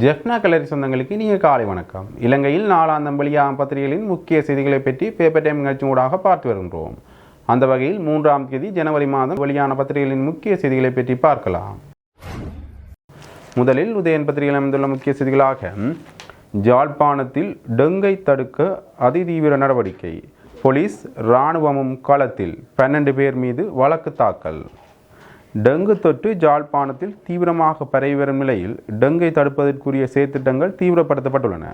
ஜெஃப்னா கலரி சொந்தங்களுக்கு இனிய காலை வணக்கம். இலங்கையில் நாலாம் வெளியாகும் பத்திரிகைகளின் முக்கிய செய்திகளை பற்றி பேப்பர் டைம் நிகழ்ச்சி ஊடாக பார்த்து வருகின்றோம். அந்த வகையில் மூன்றாம் தேதி ஜனவரி மாதம் வெளியான பத்திரிகைகளின் முக்கிய செய்திகளை பற்றி பார்க்கலாம். முதலில் உதயன் பத்திரிகையில் அமைந்துள்ள முக்கிய செய்திகளாக ஜாழ்ப்பாணத்தில் டெங்கை தடுக்க அதிதீவிர நடவடிக்கை. போலீஸ் இராணுவமும் களத்தில் பன்னெண்டு பேர் மீது வழக்கு தாக்கல். டெங்கு தொற்று ஜாழ்ப்பாணத்தில் தீவிரமாக பரவி வரும் நிலையில் டெங்கை தடுப்பதற்குரிய செயற்திட்டங்கள் தீவிரப்படுத்தப்பட்டுள்ளன.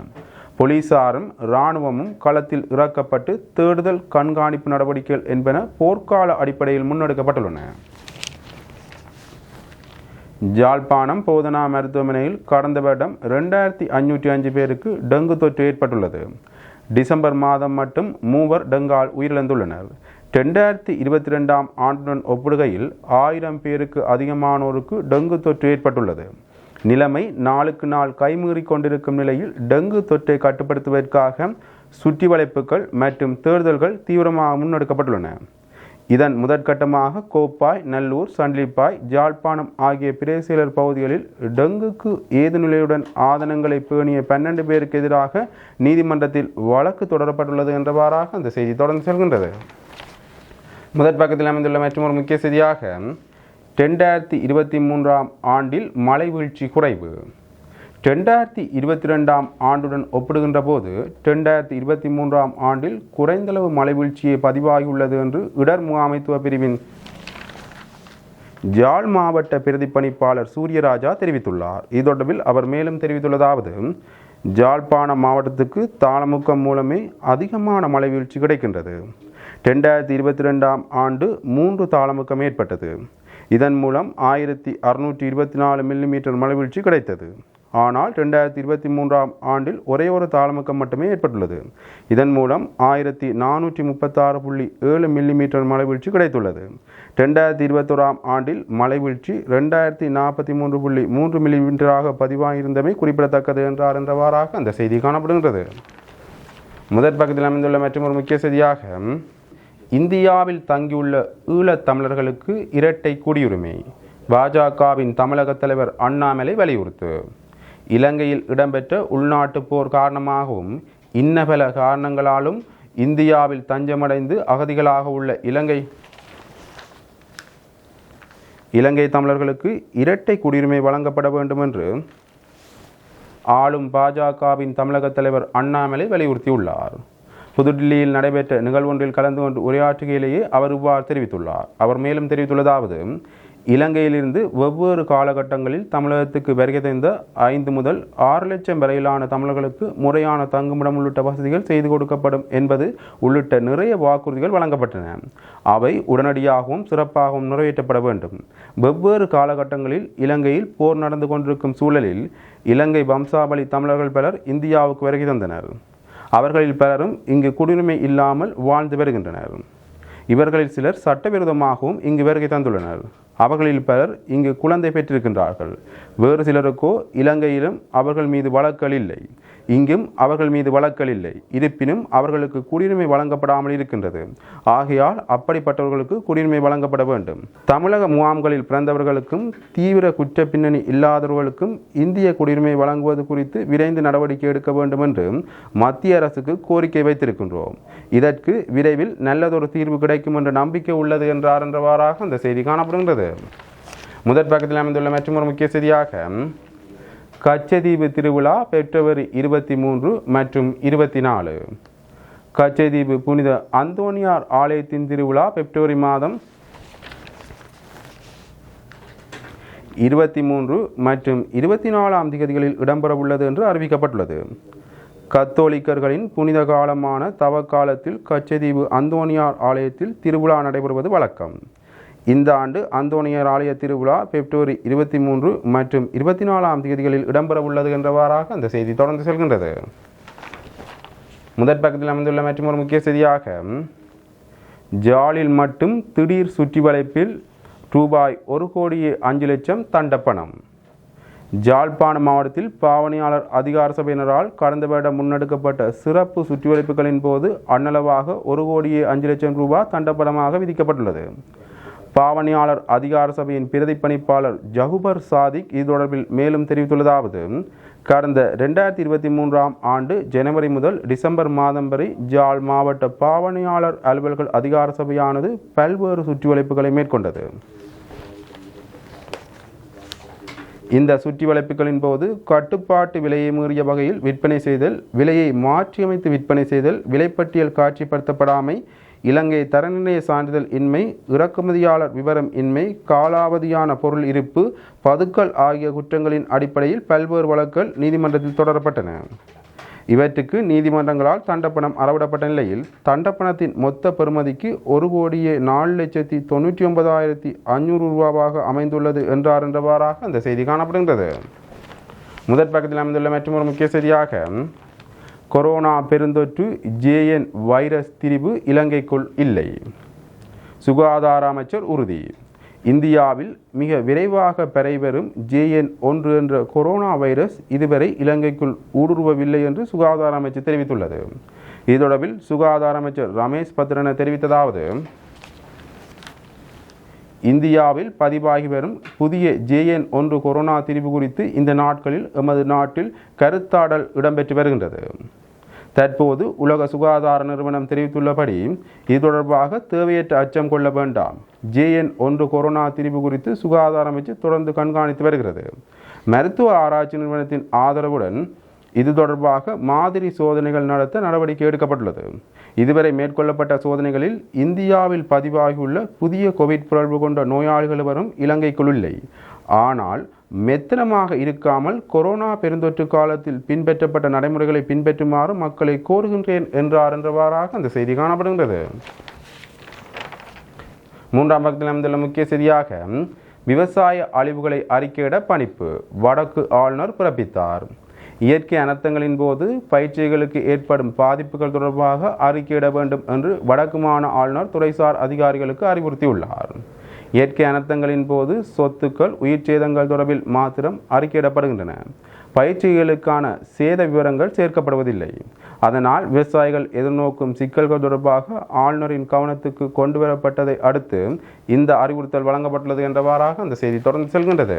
போலீசாரும் இராணுவமும் களத்தில் இறக்கப்பட்டு தேடுதல் கண்காணிப்பு நடவடிக்கைகள் என்பன போர்க்கால அடிப்படையில் முன்னெடுக்கப்பட்டுள்ளன. ஜாழ்ப்பாணம் போதனா மருத்துவமனையில் கடந்த வருடம் ரெண்டாயிரத்தி அஞ்சூற்றி அஞ்சு பேருக்கு டெங்கு தொற்று ஏற்பட்டுள்ளது. டிசம்பர் மாதம் மட்டும் மூவர் டெங்கால் உயிரிழந்துள்ளனர். ரெண்டாயிரத்தி இருபத்தி ரெண்டாம் ஆண்டுடன் ஒப்பிடுகையில் ஆயிரம் பேருக்கு அதிகமானோருக்கு டெங்கு தொற்று ஏற்பட்டுள்ளது. நிலைமை நாளுக்கு நாள் கைமீறி கொண்டிருக்கும் நிலையில் டெங்கு தொற்றை கட்டுப்படுத்துவதற்காக சுற்றி வளைப்புகள் மற்றும் தேர்தல்கள் தீவிரமாக முன்னெடுக்கப்பட்டுள்ளன. இதன் முதற்கட்டமாக கோப்பாய் நல்லூர் சண்டிலிப்பாய் ஜாழ்ப்பாணம் ஆகிய பிரேசிலர் பகுதிகளில் டெங்குக்கு ஏது நிலையுடன் ஆதனங்களை பேணிய பன்னெண்டு பேருக்கு எதிராக நீதிமன்றத்தில் வழக்கு தொடரப்பட்டுள்ளது என்றவாறாக அந்த செய்தி தொடர்ந்து செல்கின்றது. முதற் பக்கத்தில் அமைந்துள்ள மற்றும் ஒரு முக்கிய செய்தியாக ரெண்டாயிரத்தி இருபத்தி மூன்றாம் ஆண்டில் மழை வீழ்ச்சி குறைவு. ரெண்டாயிரத்தி இருபத்தி ரெண்டாம் ஆண்டுடன் ஒப்பிடுகின்ற போது ரெண்டாயிரத்தி இருபத்தி மூன்றாம் ஆண்டில் குறைந்தளவு மழை வீழ்ச்சியை பதிவாகியுள்ளது என்று இடர் முகாமைத்துவ பிரிவின் ஜாழ் மாவட்ட பிரதிப்பணிப்பாளர் சூரியராஜா தெரிவித்துள்ளார். இது தொடர்பில் அவர் மேலும் தெரிவித்துள்ளதாவது ஜாழ்ப்பாண மாவட்டத்துக்கு தாளமுக்கம் மூலமே அதிகமான மழை வீழ்ச்சி கிடைக்கின்றது. ரெண்டாயிரத்தி இருபத்தி ரெண்டாம் ஆண்டு மூன்று தாளமுக்கம் ஏற்பட்டது. இதன் மூலம் ஆயிரத்தி அறுநூற்றி இருபத்தி நாலு மில்லிமீட்டர் மழைவீழ்ச்சி கிடைத்தது. ஆனால் ரெண்டாயிரத்தி இருபத்தி மூன்றாம் ஆண்டில் ஒரே ஒரு தாளமுக்கம் மட்டுமே ஏற்பட்டுள்ளது. இதன் மூலம் ஆயிரத்தி நானூற்றி முப்பத்தாறு புள்ளி ஏழு மில்லிமீட்டர் மழைவீழ்ச்சி கிடைத்துள்ளது. ரெண்டாயிரத்தி இருபத்தோராம் ஆண்டில் மழைவீழ்ச்சி ரெண்டாயிரத்தி நாற்பத்தி மூன்று புள்ளி மூன்று மில்லிமீட்டராக பதிவாகியிருந்தமை குறிப்பிடத்தக்கது என்றார் என்றவாறாக அந்த செய்தி காணப்படுகின்றது. முதற் பக்கத்தில் அமைந்துள்ள மற்றும் ஒரு முக்கிய செய்தியாக இந்தியாவில் தங்கியுள்ள ஈழத் தமிழர்களுக்கு இரட்டை குடியுரிமை. பாஜகவின் தமிழக தலைவர் அண்ணாமலை வலியுறுத்து. இலங்கையில் இடம்பெற்ற உள்நாட்டு போர் காரணமாகவும் இன்னபல காரணங்களாலும் இந்தியாவில் தஞ்சமடைந்து அகதிகளாக உள்ள இலங்கை இலங்கை தமிழர்களுக்கு இரட்டை குடியுரிமை வழங்கப்பட வேண்டும் என்று ஆளும் பாஜகவின் தமிழக தலைவர் அண்ணாமலை வலியுறுத்தியுள்ளார். புதுடில்லியில் நடைபெற்ற நிகழ்வொன்றில் கலந்து கொண்டு உரையாற்றுகையிலேயே அவர் இவ்வாறு தெரிவித்துள்ளார். அவர் மேலும் தெரிவித்துள்ளதாவது இலங்கையிலிருந்து வெவ்வேறு காலகட்டங்களில் தமிழகத்துக்கு வருகை தந்த ஐந்து முதல் ஆறு லட்சம் வரையிலான தமிழர்களுக்கு முறையான தங்குமிடம் உள்ளிட்ட வசதிகள் செய்து கொடுக்கப்படும் என்பது உள்ளிட்ட நிறைய வாக்குறுதிகள் வழங்கப்பட்டன. அவை உடனடியாகவும் சிறப்பாகவும் நிறைவேற்றப்பட வேண்டும். வெவ்வேறு காலகட்டங்களில் இலங்கையில் போர் நடந்து கொண்டிருக்கும் சூழலில் இலங்கை வம்சாவளி தமிழர்கள் பலர் இந்தியாவுக்கு வருகை தந்தனர். அவர்களில் பலரும் இங்கு குடியுரிமை இல்லாமல் வாழ்ந்து வருகின்றனர். இவர்களில் சிலர் சட்டவிரோதமாகவும் இங்கு வருகை தந்துள்ளனர். அவர்களில் பலர் இங்கு குழந்தை பெற்றிருக்கின்றார்கள். வேறு சிலருக்கோ இலங்கையிலும் அவர்கள் மீது வழக்கல் இல்லை. இங்கும் அவர்கள் மீது வழக்கல் இல்லை. இருப்பினும் அவர்களுக்கு குடியுரிமை வழங்கப்படாமல் இருக்கின்றது. ஆகையால் அப்படிப்பட்டவர்களுக்கு குடியுரிமை வழங்கப்பட வேண்டும். தமிழக முகாம்களில் பிறந்தவர்களுக்கும் தீவிர குற்ற பின்னணி இல்லாதவர்களுக்கும் இந்திய குடியுரிமை வழங்குவது குறித்து விரைந்து நடவடிக்கை எடுக்க வேண்டும் என்று மத்திய அரசுக்கு கோரிக்கை வைத்திருக்கின்றோம். இதற்கு விரைவில் நல்லதொரு தீர்வு கிடைக்கும் என்ற நம்பிக்கை உள்ளது என்றார் என்றவாறாக அந்த செய்தி காணப்படுகின்றது. முதற் பக்கத்தில் அமைந்துள்ள மற்றொரு முக்கிய செய்தியாக கச்சதீவு திருவிழா பெப்ரவரி இருபத்தி மூன்று மற்றும் இருபத்தி நாலு கச்சதீவு புனித அந்தோனியார் ஆலயத்தின் திருவிழா பிப்ரவரி மாதம் இருபத்தி மூன்று மற்றும் இருபத்தி நாலாம் திகதிகளில் இடம்பெறவுள்ளது என்று அறிவிக்கப்பட்டுள்ளது. கத்தோலிக்கர்களின் புனித காலமான தவக்காலத்தில் கச்சதீவு அந்தோனியார் ஆலயத்தில் திருவிழா நடைபெறுவது வழக்கம். இந்த ஆண்டு அந்தோனியர் ஆலய திருவிழா பிப்ரவரி இருபத்தி மூன்று மற்றும் இருபத்தி நாலாம் தேதிகளில் இடம்பெறவுள்ளது என்றவாறாக அந்த செய்தி தொடர்ந்து செல்கின்றது. முதற் பக்கத்தில் அமைந்துள்ள மற்றும் ஒரு முக்கிய செய்தியாக ஜாலில் மட்டும் திடீர் சுற்றி வளைப்பில் ரூபாய் ஒரு கோடியே அஞ்சு லட்சம் தண்டப்பணம் ஜாழ்ப்பாண மாவட்டத்தில் பாவனையாளர் அதிகார சபையினரால் கடந்த வருடம் முன்னெடுக்கப்பட்ட சிறப்பு சுற்றிவளைப்புகளின் போது அன்னளவாக ஒரு கோடியே அஞ்சு லட்சம் ரூபாய் தண்டப்பணமாக விதிக்கப்பட்டுள்ளது. பாவனையாளர் அதிகார சபையின் பிரதிப்பணிப்பாளர் ஜகுபர் சாதிக் இது தொடர்பில் மேலும் தெரிவித்துள்ளதாவது கடந்த ரெண்டாயிரத்தி இருபத்தி மூன்றாம் ஆண்டு ஜனவரி முதல் டிசம்பர் மாதம் வரை ஜாழ் மாவட்ட பாவனையாளர் அலுவல்கள் அதிகார சபையானது பல்வேறு சுற்றிவளைப்புகளை மேற்கொண்டது. இந்த சுற்றி வளைப்புகளின் போது கட்டுப்பாட்டு விலையை மீறிய வகையில் விற்பனை செய்தல் விலையை மாற்றியமைத்து விற்பனை செய்தல் விலைப்பட்டியல் காட்சிப்படுத்தப்படாமை இலங்கை தரநிர்ணய சான்றிதழ் இன்மை இறக்குமதியாளர் விவரம் இன்மை காலாவதியான பொருள் இருப்பு பதுக்கல் ஆகிய குற்றங்களின் அடிப்படையில் பல்வேறு வழக்குகள் நீதிமன்றத்தில் தொடரப்பட்டன. இவற்றுக்கு நீதிமன்றங்களால் தண்டப்பணம் அறவிடப்பட்ட நிலையில் தண்டப்பணத்தின் மொத்த பெறுமதிக்கு ஒரு கோடியே நாலு லட்சத்தி தொண்ணூற்றி ஒன்பதாயிரத்தி அஞ்சூறு ரூபாவாக அமைந்துள்ளது என்றார் என்றவாறாக அந்த செய்தி காணப்படுகின்றது. முதற் பக்கத்தில் அமைந்துள்ள மற்றொரு முக்கிய செய்தியாக கொரோனா பெருந்தொற்று ஜேஎன் வைரஸ் திரிவு இலங்கைக்குள் இல்லை. சுகாதார அமைச்சர் உறுதி. இந்தியாவில் மிக விரைவாக பெறைவரும் ஜேஎன் ஒன்று என்ற கொரோனா வைரஸ் இதுவரை இலங்கைக்குள் ஊடுருவவில்லை என்று சுகாதார அமைச்சர் தெரிவித்துள்ளது. இது தொடர்பில் சுகாதார அமைச்சர் ரமேஷ் பத்ரன தெரிவித்ததாவது இந்தியாவில் பதிவாகி வரும் புதிய ஜேஎன் ஒன்று கொரோனா திரிவு குறித்து இந்த நாட்களில் எமது நாட்டில் கருத்தாடல் இடம்பெற்று வருகின்றது. தற்போது உலக சுகாதார நிறுவனம் தெரிவித்துள்ளபடி இது தொடர்பாக தேவையற்ற அச்சம் கொள்ள வேண்டாம். ஜேஎன் ஒன்று கொரோனா திரிவு குறித்து சுகாதார அமைச்சு தொடர்ந்து கண்காணித்து வருகிறது. மருத்துவ ஆராய்ச்சி நிறுவனத்தின் ஆதரவுடன் இது தொடர்பாக மாதிரி சோதனைகள் நடத்த நடவடிக்கை எடுக்கப்பட்டுள்ளது. இதுவரை மேற்கொள்ளப்பட்ட சோதனைகளில் இந்தியாவில் பதிவாகியுள்ள புதிய கோவிட் பிறழ்வு கொண்ட நோயாளிகள் வரும் இலங்கைக்குள் இல்லை. ஆனால் மெத்தனமாக இருக்காமல் கொரோனா பெருந்தொற்று காலத்தில் பின்பற்றப்பட்ட நடைமுறைகளை பின்பற்றுமாறு மக்களை கோருகின்றேன் என்றார் என்றவாறாக அந்த செய்தி காணப்படுகின்றது. மூன்றாம் பக்கத்தில் அமைந்துள்ள முக்கிய செய்தியாக விவசாய அழிவுகளை அறிக்கையிட பணிப்பு வடக்கு ஆளுநர் பிறப்பித்தார். இயற்கை அனர்த்தங்களின் போது பயிற்சிகளுக்கு ஏற்படும் பாதிப்புகள் தொடர்பாக அறிக்கையிட வேண்டும் என்று வடக்கு மாநில ஆளுநர் துறைசார் அதிகாரிகளுக்கு அறிவுறுத்தியுள்ளார். இயற்கை அனர்த்தங்களின் போது சொத்துக்கள் உயிர் சேதங்கள் தொடர்பில் மாத்திரம் அறிக்கையிடப்படுகின்றன. பயிற்சிகளுக்கான சேத விவரங்கள் சேர்க்கப்படுவதில்லை. அதனால் விவசாயிகள் எதிர்நோக்கும் சிக்கல்கள் தொடர்பாக ஆளுநரின் கவனத்துக்கு கொண்டு வரப்பட்டதை அடுத்து இந்த அறிவுறுத்தல் வழங்கப்பட்டுள்ளது என்றவாறாக அந்த செய்தி தொடர்ந்து செல்கின்றது.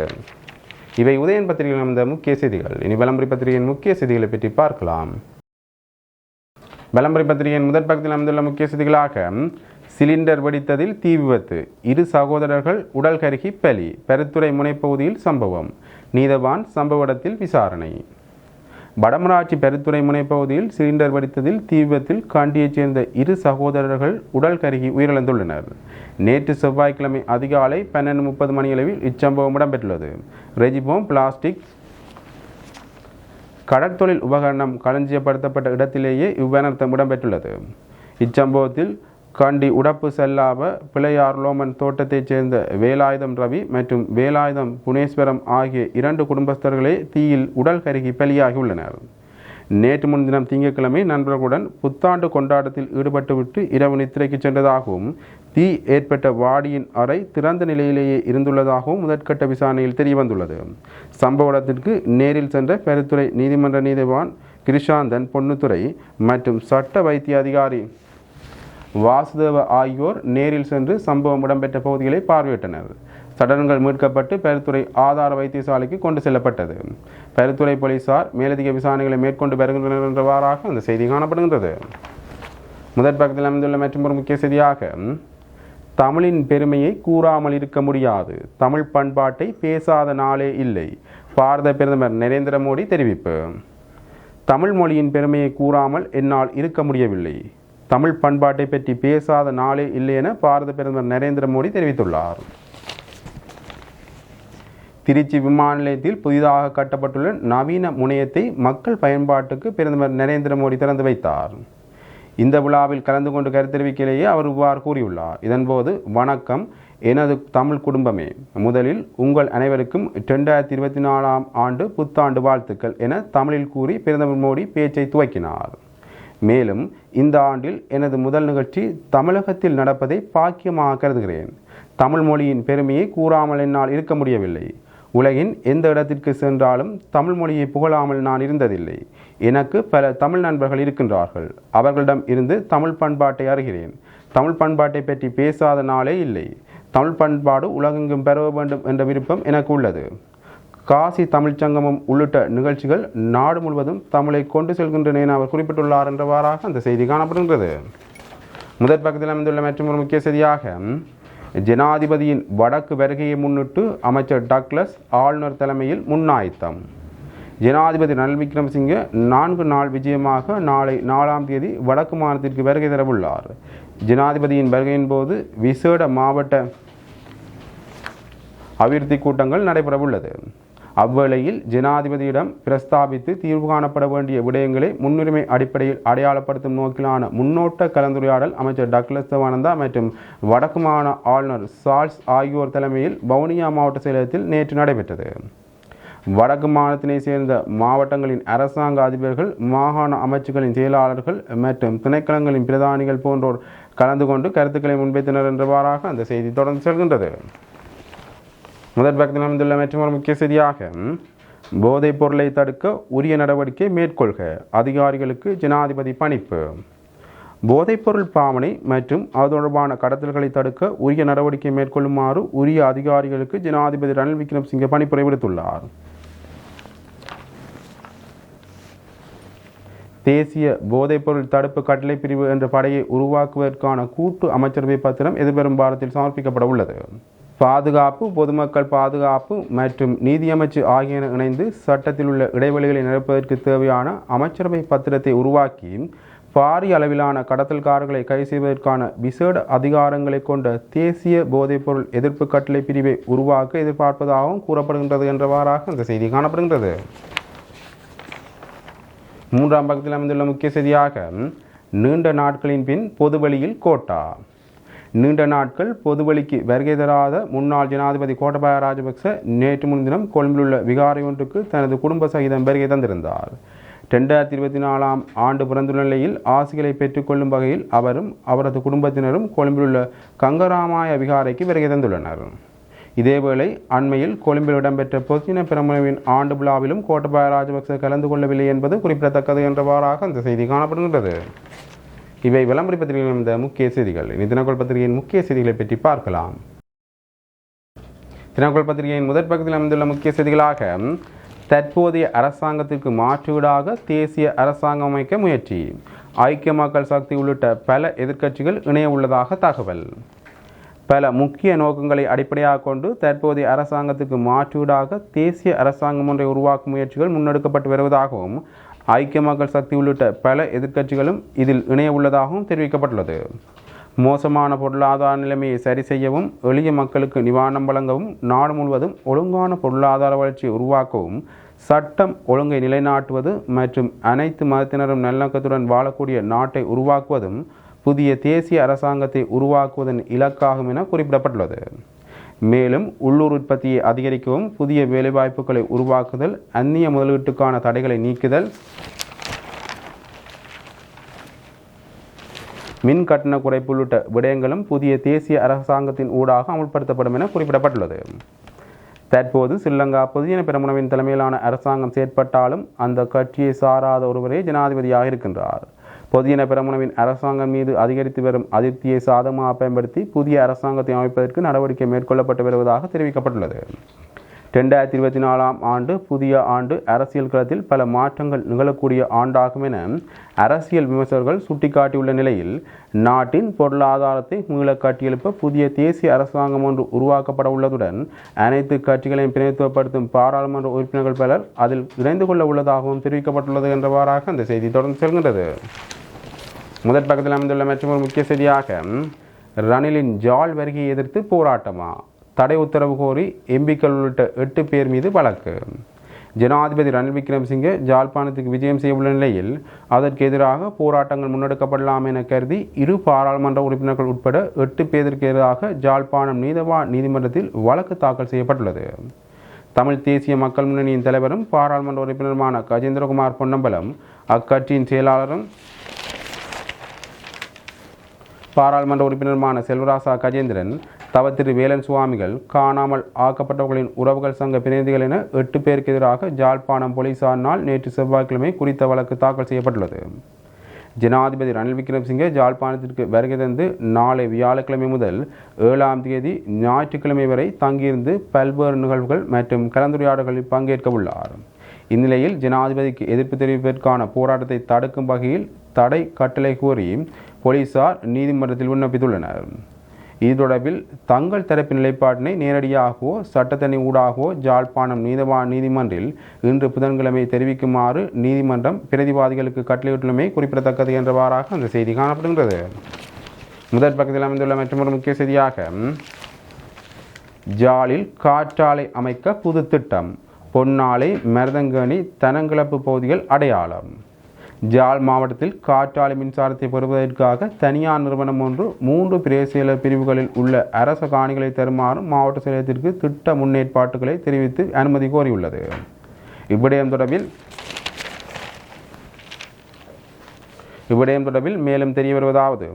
இவை உதயன் பத்திரிகையில் அமைந்த முக்கிய செய்திகள். இனி விளம்பரி பத்திரிகையின் முக்கிய செய்திகளை பற்றி பார்க்கலாம். விளம்பரி பத்திரிகையின் முதற் பக்கத்தில் அமைந்துள்ள முக்கிய செய்திகளாக சிலிண்டர் வெடித்ததில் தீ விபத்து. இரு சகோதரர்கள் உடல் கருகி பலி. பெருத்துறை முனைப்பகுதியில் சம்பவம். நீதவான் சம்பவ இடத்தில் விசாரணை. வடமராட்சி பெருத்துறை முனைப்பகுதியில் சிலிண்டர் வெடித்ததில் தீ விபத்தில் காண்டியைச் சேர்ந்த இரு சகோதரர்கள் உடல் கருகி உயிரிழந்துள்ளனர். நேற்று செவ்வாய்க்கிழமை அதிகாலை பன்னெண்டு முப்பது மணியளவில் இச்சம்பவம் இடம்பெற்றுள்ளது. ரெஜிபோம் பிளாஸ்டிக் கடற்தொழில் உபகரணம் களஞ்சியப்படுத்தப்பட்ட இடத்திலேயே இவ்வனர்த்தம் இடம்பெற்றுள்ளது. இச்சம்பவத்தில் கண்டி உடப்பு செல்லாப பிள்ளையார் லோமன் தோட்டத்தைச் சேர்ந்த வேலாயுதம் ரவி மற்றும் வேலாயுதம் புனேஸ்வரம் ஆகிய இரண்டு குடும்பஸ்தர்களே தீயில் உடல் கருகி பலியாகியுள்ளனர் நேற்று முன்தினம் திங்கட்கிழமை நண்பர்களுடன் புத்தாண்டு கொண்டாட்டத்தில் ஈடுபட்டுவிட்டு இரவு நித்திரைக்கு சென்றதாகவும் தீ ஏற்பட்ட வாடியின் அறை திறந்த நிலையிலேயே இருந்துள்ளதாகவும் முதற்கட்ட விசாரணையில் தெரியவந்துள்ளது. சம்பவ இடத்திற்கு நேரில் சென்ற பெருத்துறை நீதிமன்ற நீதிவான் கிருஷாந்தன் பொன்னுத்துறை மற்றும் சட்ட வைத்திய அதிகாரி வாசுதேவ ஆகியோர் நேரில் சென்று சம்பவம் இடம்பெற்ற பகுதிகளை பார்வையிட்டனர். சடலங்கள் மீட்கப்பட்டு பெருத்துறை ஆதார வைத்தியசாலைக்கு கொண்டு செல்லப்பட்டது. பெருத்துறை போலீசார் மேலதிக விசாரணைகளை மேற்கொண்டு வருகின்றனர் என்றவாறாக அந்த செய்தி காணப்படுகின்றது. முதற் பக்கத்தில் அமைந்துள்ள மற்றும் ஒரு முக்கிய செய்தியாக தமிழின் பெருமையை கூறாமல் இருக்க முடியாது. தமிழ் பண்பாட்டை பேசாத நாளே இல்லை. பாரத பிரதமர் நரேந்திர மோடி தெரிவிப்பு. தமிழ் மொழியின் பெருமையை கூறாமல் என்னால் இருக்க முடியவில்லை. தமிழ் பண்பாட்டை பற்றி பேசாத நாளே இல்லை என பாரத பிரதமர் நரேந்திர மோடி தெரிவித்துள்ளார். திருச்சி விமான நிலையத்தில் புதிதாக கட்டப்பட்டுள்ள நவீன முனையத்தை மக்கள் பயன்பாட்டுக்கு பிரதமர் நரேந்திர மோடி திறந்து வைத்தார். இந்த விழாவில் கலந்து கொண்டு கருத்தெரிவிக்கையிலேயே அவர் இவ்வாறு கூறியுள்ளார். இதன்போது வணக்கம் எனது தமிழ் குடும்பமே முதலில் உங்கள் அனைவருக்கும் இரண்டாயிரத்தி இருபத்தி நாலாம் ஆண்டு புத்தாண்டு வாழ்த்துக்கள் என தமிழில் கூறி பிரதமர் மோடி பேச்சை துவக்கினார். மேலும் இந்த ஆண்டில் எனது முதல் நிகழ்ச்சி தமிழகத்தில் நடப்பதை பாக்கியமாக கருதுகிறேன். தமிழ் மொழியின் பெருமையை கூறாமல் என்னால் இருக்க முடியவில்லை. உலகின் எந்த இடத்திற்கு சென்றாலும் தமிழ் மொழியை புகழாமல் நான் இருந்ததில்லை. எனக்கு பல தமிழ் நண்பர்கள் இருக்கின்றார்கள். அவர்களிடம் இருந்து தமிழ் பண்பாட்டை அறிகிறேன். தமிழ் பண்பாட்டை பற்றி பேசாத நாளே இல்லை. தமிழ் பண்பாடு உலகெங்கும் பெற வேண்டும் என்ற விருப்பம் எனக்கு உள்ளது. காசி தமிழ்ச் சங்கமம் உள்ளிட்ட நிகழ்ச்சிகள் நாடு முழுவதும் தமிழை கொண்டு செல்கின்றன என அவர் குறிப்பிட்டுள்ளார் என்றவாறாக அந்த செய்தி காணப்படுகின்றது. முதற் பக்கத்தில் அமைந்துள்ள மற்றொரு முக்கிய செய்தியாக ஜனாதிபதியின் வடக்கு வருகையை முன்னிட்டு அமைச்சர் டக்ளஸ் ஆளுநர் தலைமையில் முன்னாயத்தம். ஜனாதிபதி ரணில் விக்ரமசிங்கே நான்கு நாள் விஜயமாக நாளை நாலாம் தேதி வடக்கு மாநிலத்திற்கு வருகை தரவுள்ளார். ஜனாதிபதியின் வருகையின் போது விசேட மாவட்ட அபிவிருத்தி கூட்டங்கள் நடைபெறவுள்ளது. அவ்வேளையில் ஜனாதிபதியிடம் பிரஸ்தாபித்து தீர்வு காணப்பட வேண்டிய விடயங்களை முன்னுரிமை அடிப்படையில் அடையாளப்படுத்தும் நோக்கிலான முன்னோட்ட கலந்துரையாடல் அமைச்சர் டக்ளஸ் தேவானந்தா மற்றும் வடக்கு மாகாண ஆளுநர் சார்ல்ஸ் ஆகியோர் தலைமையில் வவுனியா மாவட்ட செயலகத்தில் நேற்று நடைபெற்றது. வடக்கு மாநிலத்தினை சேர்ந்த மாவட்டங்களின் அரசாங்க அதிபர்கள் மாகாண அமைச்சுகளின் செயலாளர்கள் மற்றும் திணைக்களங்களின் பிரதானிகள் போன்றோர் கலந்து கொண்டு கருத்துக்களை முன்வைத்தனர் என்றவாறாக அந்த செய்தி தொடர்ந்து செல்கின்றது. முதற் பக்கத்தில் அமைந்துள்ள மற்றும் முக்கிய செய்தியாக போதைப் பொருளை தடுக்க உரிய நடவடிக்கை மேற்கொள்க. அதிகாரிகளுக்கு ஜனாதிபதி பணிப்பு. போதைப்பொருள் பாவனை மற்றும் அது தொடர்பான கடத்தல்களை தடுக்க உரிய நடவடிக்கை மேற்கொள்ளுமாறு உரிய அதிகாரிகளுக்கு ஜனாதிபதி ரணில் விக்ரம்சிங்கை பணிப்புரை விடுத்துள்ளார். தேசிய போதைப்பொருள் தடுப்பு கட்டளை பிரிவு என்ற படையை உருவாக்குவதற்கான கூட்டு அமைச்சரவை பத்திரம் எதிர்வரும் வாரத்தில் சமர்ப்பிக்கப்பட உள்ளது. பாதுகாப்பு பொதுமக்கள் பாதுகாப்பு மற்றும் நீதியமைச்சு ஆகியன இணைந்து சட்டத்தில் உள்ள இடைவெளிகளை நிரப்புவதற்கு தேவையான அமைச்சரவை பத்திரத்தை உருவாக்கி பாரிய அளவிலான கடத்தல்காரர்களை கைது செய்வதற்கான விசேட அதிகாரங்களை கொண்ட தேசிய போதைப்பொருள் எதிர்ப்பு கட்டளை பிரிவை உருவாக்க எதிர்பார்ப்பதாகவும் கூறப்படுகின்றது என்றவாறாக இந்த செய்தி காணப்படுகின்றது. மூன்றாம் பக்கத்தில் அமைந்துள்ள முக்கிய செய்தியாக நீண்ட நாட்களின் பின் பொதுவெளியில் கோட்டா. நீண்ட நாட்கள் பொதுவெளிக்கு வருகை தராத முன்னாள் ஜனாதிபதி கோட்டபாய ராஜபக்ச நேற்று முன்தினம் கொழும்பிலுள்ள விகாரை ஒன்றுக்கு தனது குடும்ப சகிதம் வருகை தந்திருந்தார். ரெண்டாயிரத்தி இருபத்தி நாலாம் ஆண்டு பிறந்துள்ள நிலையில் ஆசிகளை பெற்றுக்கொள்ளும் வகையில் அவரும் அவரது குடும்பத்தினரும் கொழும்பிலுள்ள கங்கராமாய விகாரைக்கு வருகை தந்துள்ளனர். இதேவேளை அண்மையில் கொழும்பில் இடம்பெற்ற பொதுஜன பிரமுனவின் ஆண்டு விழாவிலும் கோட்டபாய ராஜபக்ச கலந்து கொள்ளவில்லை என்பது குறிப்பிடத்தக்கது என்றவாறாக அந்த செய்தி காணப்படுகின்றது. இவை விளம்பர பத்திரிகைகளில் இந்த முக்கிய செய்திகள். இனி தினக்கோள் பத்திரிகையின் முக்கிய செய்திகளை பற்றி பார்க்கலாம். தினக்கோள் பத்திரிகையின் முதற் பக்கத்தில் அமைந்துள்ள முக்கிய செய்திகளாக தற்போதைய அரசாங்கத்திற்கு மாற்றீடாக தேசிய அரசாங்கம் அமைக்க முயற்சி. ஐக்கிய மக்கள் சக்தி உள்ளிட்ட பல எதிர்க்கட்சிகள் இணைய உள்ளதாக தகவல். பல முக்கிய நோக்கங்களை அடிப்படையாக கொண்டு தற்போதைய அரசாங்கத்துக்கு மாற்றீடாக தேசிய அரசாங்கம் ஒன்றை உருவாக்கும் முயற்சிகள் முன்னெடுக்கப்பட்டு வருவதாகவும் ஐக்கிய மக்கள் சக்தி உள்ளிட்ட பல எதிர்க்கட்சிகளும் இதில் இணைய உள்ளதாகவும் தெரிவிக்கப்பட்டுள்ளது. மோசமான பொருளாதார நிலைமையை சரி செய்யவும் எளிய மக்களுக்கு நிவாரணம் வழங்கவும் நாடு முழுவதும் ஒழுங்கான பொருளாதார வளர்ச்சியை உருவாக்கவும் சட்டம் ஒழுங்கை நிலைநாட்டுவது மற்றும் அனைத்து மதத்தினரும் நல்லக்கத்துடன் வாழக்கூடிய நாட்டை உருவாக்குவதும் புதிய தேசிய அரசாங்கத்தை உருவாக்குவதன் இலக்காகும் என குறிப்பிடப்பட்டுள்ளது. மேலும் உள்ளூர் உற்பத்தியை அதிகரிக்கவும் புதிய வேலைவாய்ப்புகளை உருவாக்குதல் அந்நிய முதலீட்டுக்கான தடைகளை நீக்குதல் மின் கட்டண குறைப்பு உள்ளிட்ட விடயங்களும் புதிய தேசிய அரசாங்கத்தின் ஊடாக அமுல்படுத்தப்படும் என குறிப்பிடப்பட்டுள்ளது. தற்போது ஸ்ரீலங்கா பொதுஜன பெரமுனவின் தலைமையிலான அரசாங்கம் செயற்பட்டாலும் அந்த கட்சியை சாராத ஒருவரே ஜனாதிபதியாக இருக்கின்றார். பொதுஜன பெரமுனவின் அரசாங்கம் மீது அதிகரித்து வரும் அதிருப்தியை சாதமாக பயன்படுத்தி புதிய அரசாங்கத்தை அமைப்பதற்கு நடவடிக்கை மேற்கொள்ளப்பட்டு வருவதாக தெரிவிக்கப்பட்டுள்ளது. ரெண்டாயிரத்தி இருபத்தி நாலாம் ஆண்டு புதிய ஆண்டு அரசியல் களத்தில் பல மாற்றங்கள் நிகழக்கூடிய ஆண்டாகும் என அரசியல் விமர்சகர்கள் சுட்டிக்காட்டியுள்ள நிலையில் நாட்டின் பொருளாதாரத்தை மீள கட்டியெழுப்ப புதிய தேசிய அரசாங்கம் ஒன்று உருவாக்கப்பட உள்ளதுடன் அனைத்து கட்சிகளையும் பிரதித்துவப்படுத்தும் பாராளுமன்ற உறுப்பினர்கள் பலர் அதில் இணைந்து கொள்ள உள்ளதாகவும் தெரிவிக்கப்பட்டுள்ளது என்றவாறாக அந்த செய்தி தொடர்ந்து செல்கின்றது. முதற் பக்கத்தில் அமைந்துள்ள மற்றொரு முக்கிய செய்தியாக ரணிலின் ஜால் வருகையை எதிர்த்து போராட்டமா? தடை உத்தரவு கோரி எம்பிக்கள் உள்ளிட்ட எட்டு பேர் மீது வழக்கு. ஜனாதிபதி ரணில் விக்ரமசிங்கே ஜாழ்ப்பாணத்துக்கு விஜயம் செய்யவுள்ள நிலையில் அதற்கு எதிராக போராட்டங்கள் முன்னெடுக்கப்படலாம் என கருதி இரு பாராளுமன்ற உறுப்பினர்கள் உட்பட எட்டு பேருக்கு எதிராக ஜாழ்ப்பாணம் நீதவா நீதிமன்றத்தில் வழக்கு தாக்கல் செய்யப்பட்டுள்ளது. தமிழ் தேசிய மக்கள் முன்னணியின் தலைவரும் பாராளுமன்ற உறுப்பினருமான கஜேந்திரகுமார் பொன்னம்பலம் அக்கட்சியின் செயலாளரும் பாராளுமன்ற உறுப்பினருமான செல்வராசா கஜேந்திரன் தவத்திரு வேலன் சுவாமிகள் காணாமல் ஆக்கப்பட்டவர்களின் உறவுகள் சங்க பிரதிநிதிகள் என எட்டு பேருக்கு எதிராக ஜாழ்ப்பாணம் போலீசாரினால் நேற்று செவ்வாய்க்கிழமை குறித்த வழக்கு தாக்கல் செய்யப்பட்டுள்ளது. ஜனாதிபதி ரணில் விக்ரம்சிங்கே ஜாழ்ப்பாணத்திற்கு வருகை தந்து நாளை வியாழக்கிழமை முதல் ஏழாம் தேதி ஞாயிற்றுக்கிழமை வரை தங்கியிருந்து பல்வேறு நிகழ்வுகள் மற்றும் கலந்துரையாடல்களில் பங்கேற்க உள்ளார். இந்நிலையில் ஜனாதிபதிக்கு எதிர்ப்பு தெரிவிப்பதற்கான போராட்டத்தை தடுக்கும் வகையில் தடை கட்டளை கோரி போலீசார் நீதிமன்றத்தில் விண்ணப்பித்துள்ளனர். இது தொடர்பில் தங்கள் தரப்பு நிலைப்பாட்டினை நேரடியாகவோ சட்டத்தனி ஊடாகவோ ஜாழ்ப்பாணம் நீதவா நீதிமன்றில் இன்று புதன்கிழமை தெரிவிக்குமாறு நீதிமன்றம் பிரதிவாதிகளுக்கு கட்டளையிட்டுள்ளமை குறிப்பிடத்தக்கது என்றவாறாக அந்த செய்தி காணப்படுகின்றது. முதல் பக்கத்தில் அமைந்துள்ள மற்றொரு முக்கிய செய்தியாக ஜாலில் காற்றாலை அமைக்க புது திட்டம் பொன்னாலை மருதங்கனி தனங்கிழப்பு பகுதிகள் அடையாளம். ஜாழ் மாவட்டத்தில் காற்றாலை மின்சாரத்தை பெறுவதற்காக தனியார் நிறுவனம் ஒன்று மூன்று பிரேசியல பிரிவுகளில் உள்ள அரச காணிகளை தருமாறு மாவட்ட செயலகத்திற்கு திட்ட முன்னேற்பாட்டுகளை தெரிவித்து அனுமதி கோரியுள்ளது. இவ்விடயம் தொடர்பில் இவ்விடயம் தொடர்பில் மேலும் தெரிய வருவதாவது.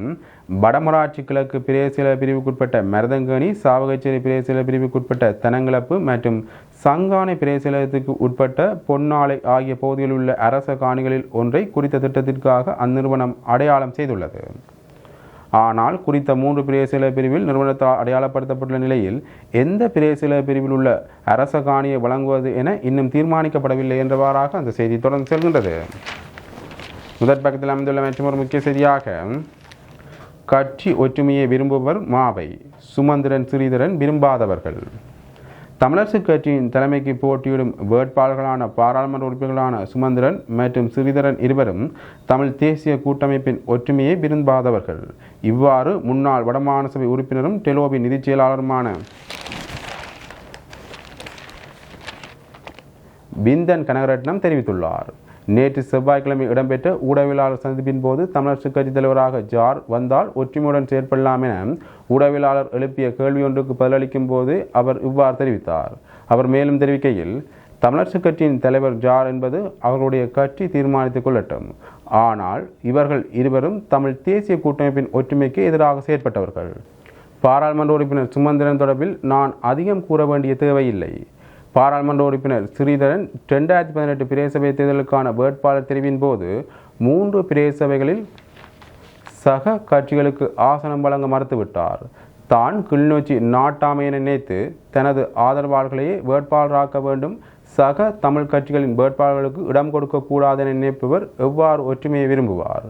வடமராட்சி கிழக்கு பிரேசில பிரிவுக்குட்பட்ட மருதங்கனி சாவகச்சேரி பிரேசில பிரிவுக்குட்பட்ட தனங்கிழப்பு மற்றும் சங்கானை பிரேசிலத்துக்கு உட்பட்ட பொன்னாலை ஆகிய பகுதிகளில் உள்ள அரச காணிகளில் ஒன்றை குறித்த திட்டத்திற்காக அந்நிறுவனம் அடையாளம் செய்துள்ளது. ஆனால் குறித்த மூன்று பிரேசில பிரிவில் நிறுவனத்தால் அடையாளப்படுத்தப்பட்டுள்ள நிலையில் எந்த பிரேசில பிரிவில் உள்ள அரச காணியை வழங்குவது என இன்னும் தீர்மானிக்கப்படவில்லை என்றவாறாக அந்த செய்தி தொடர்ந்து செல்கின்றது. முதற் பக்கத்தில் அமைந்துள்ள மற்றொரு முக்கிய செய்தியாக கட்சி ஒற்றுமையை விரும்புவர் மாவை சுமந்திரன் ஸ்ரீதரன் விரும்பாதவர்கள். தமிழரசு கட்சியின் தலைமைக்கு போட்டியிடும் வேட்பாளர்களான பாராளுமன்ற உறுப்பினர்களான சுமந்திரன் மற்றும் ஸ்ரீதரன் இருவரும் தமிழ் தேசிய கூட்டமைப்பின் ஒற்றுமையை விரும்பாதவர்கள். இவ்வாறு முன்னாள் வடமாகாண சபை உறுப்பினரும் டெலோபி நிதிச் செயலாளருமான விந்தன் கனகரட்னம் தெரிவித்துள்ளார். நேற்று செவ்வாய்க்கிழமை இடம்பெற்ற ஊடகவியலாளர் சந்திப்பின் போது தமிழரசு கட்சித் தலைவராக ஜார் வந்தால் ஒற்றுமையுடன் செயற்படலாம் என ஊடகவியலாளர் எழுப்பிய கேள்வி ஒன்றுக்கு பதிலளிக்கும் போது அவர் இவ்வாறு தெரிவித்தார். அவர் மேலும் தெரிவிக்கையில் தமிழரசு கட்சியின் தலைவர் ஜார் என்பது அவர்களுடைய கட்சி தீர்மானித்துக் கொள்ளட்டும். ஆனால் இவர்கள் இருவரும் தமிழ் தேசிய கூட்டமைப்பின் ஒற்றுமைக்கு எதிராக செயற்பட்டவர்கள். பாராளுமன்ற உறுப்பினர் சுமந்திரன் தொடர்பில் நான் அதிகம் கூற வேண்டிய தேவையில்லை. பாராளுமன்ற உறுப்பினர் ஸ்ரீதரன் ரெண்டாயிரத்தி பதினெட்டு பிரேசபை தேர்தலுக்கான வேட்பாளர் தெரிவின் போது மூன்று பிரேசபைகளில் சக கட்சிகளுக்கு ஆசனம் வழங்க மறுத்துவிட்டார். தான் கிளிநொச்சி நாட்டாமையை நினைத்து தனது ஆதரவாளர்களையே வேட்பாளராக்க வேண்டும் சக தமிழ் கட்சிகளின் வேட்பாளர்களுக்கு இடம் கொடுக்கக்கூடாது என நினைப்பவர் எவ்வாறு ஒற்றுமையை விரும்புவார்?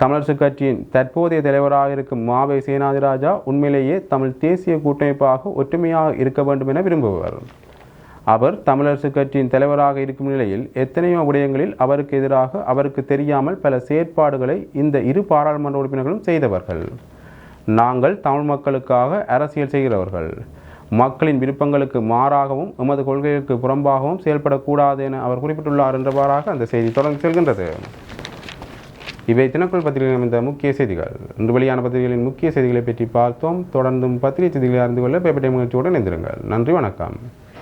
தமிழரசு கட்சியின் தற்போதைய தலைவராக இருக்கும் மாவை சேனாதிராஜா உண்மையிலேயே தமிழ் தேசிய கூட்டமைப்பாக ஒற்றுமையாக இருக்க வேண்டும் என விரும்புவர். அவர் தமிழரசு கட்சியின் தலைவராக இருக்கும் நிலையில் எத்தனையோ விடயங்களில் அவருக்கு எதிராக அவருக்கு தெரியாமல் பல செயற்பாடுகளை இந்த இரு பாராளுமன்ற உறுப்பினர்களும் செய்தவர்கள். நாங்கள் தமிழ் மக்களுக்காக அரசியல் செய்கிறவர்கள். மக்களின் விருப்பங்களுக்கு மாறாகவும் எமது கொள்கைகளுக்கு புறம்பாகவும் செயல்படக்கூடாது என அவர் குறிப்பிட்டுள்ளார் என்றவாறாக அந்த செய்தி தொடர்ந்து செல்கின்றது. இவை தினக்குள் பத்திரிகையில் அமைந்த முக்கிய செய்திகள். இன்று வெளியான பத்திரிகைகளின் முக்கிய செய்திகளை பற்றி பார்த்தோம். தொடர்ந்தும் பத்திரிகை செய்திகளை அறிந்து கொள்ள பேப்பர் டைம் நிகழ்ச்சியோடு இணைந்திருங்கள். நன்றி வணக்கம்.